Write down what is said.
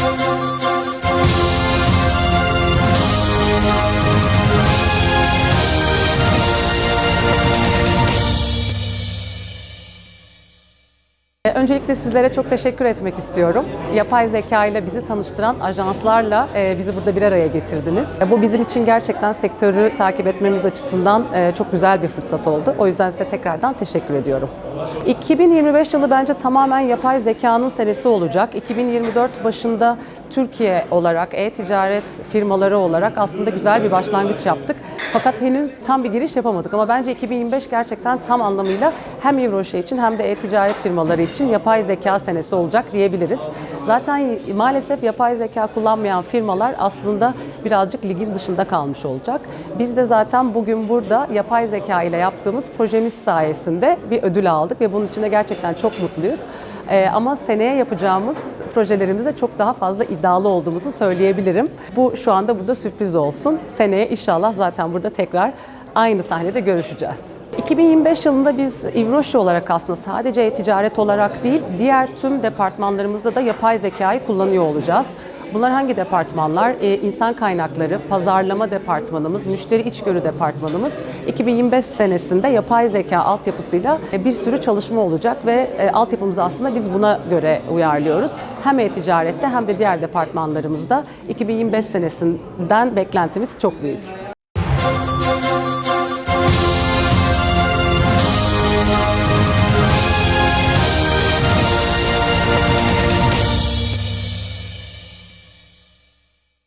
E, Öncelikle sizlere çok teşekkür etmek istiyorum. Yapay zeka ile bizi tanıştıran ajanslarla e, bizi burada bir araya getirdiniz. E, Bu bizim için gerçekten sektörü takip etmemiz açısından e, çok güzel bir fırsat oldu. O yüzden size tekrardan teşekkür ediyorum. 2025 yılı bence tamamen yapay zekanın senesi olacak. 2024 başında Türkiye olarak, e-ticaret firmaları olarak aslında güzel bir başlangıç yaptık. Fakat henüz tam bir giriş yapamadık ama bence 2025 gerçekten tam anlamıyla hem Euroşe için hem de e-ticaret firmaları için yapay zeka senesi olacak diyebiliriz. Zaten maalesef yapay zeka kullanmayan firmalar aslında birazcık ligin dışında kalmış olacak. Biz de zaten bugün burada yapay zeka ile yaptığımız projemiz sayesinde bir ödül aldık ve bunun için de gerçekten çok mutluyuz. Ee, ama seneye yapacağımız projelerimizde çok daha fazla iddialı olduğumuzu söyleyebilirim. Bu şu anda burada sürpriz olsun. Seneye inşallah zaten burada tekrar aynı sahnede görüşeceğiz. 2025 yılında biz İvroşi olarak aslında sadece e-ticaret olarak değil, diğer tüm departmanlarımızda da yapay zekayı kullanıyor olacağız. Bunlar hangi departmanlar? Ee, insan kaynakları, pazarlama departmanımız, müşteri içgörü departmanımız 2025 senesinde yapay zeka altyapısıyla e, bir sürü çalışma olacak ve e, altyapımızı aslında biz buna göre uyarlıyoruz. Hem e-ticarette hem de diğer departmanlarımızda 2025 senesinden beklentimiz çok büyük.